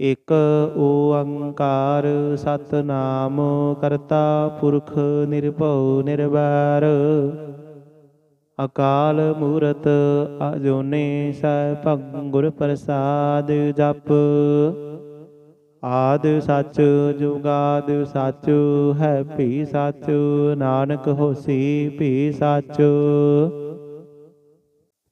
ਇਕ ਓੰਕਾਰ ਸਤਨਾਮ, ਕਰਤਾ ਪੁਰਖ ਨਿਰਭਉ ਨਿਰਵੈਰ। ਅਕਾਲ ਮੂਰਤ ਅਜੋਨੇ ਸੈਭੰ ਗੁਰ ਪ੍ਰਸਾਦ ਜਪ। ਆਦ ਸੱਚ ਜੁਗਾਦ ਸੱਚ, ਹੈ ਭੀ ਸੱਚ, ਨਾਨਕ ਹੋਸੀ ਭੀ ਸੱਚ।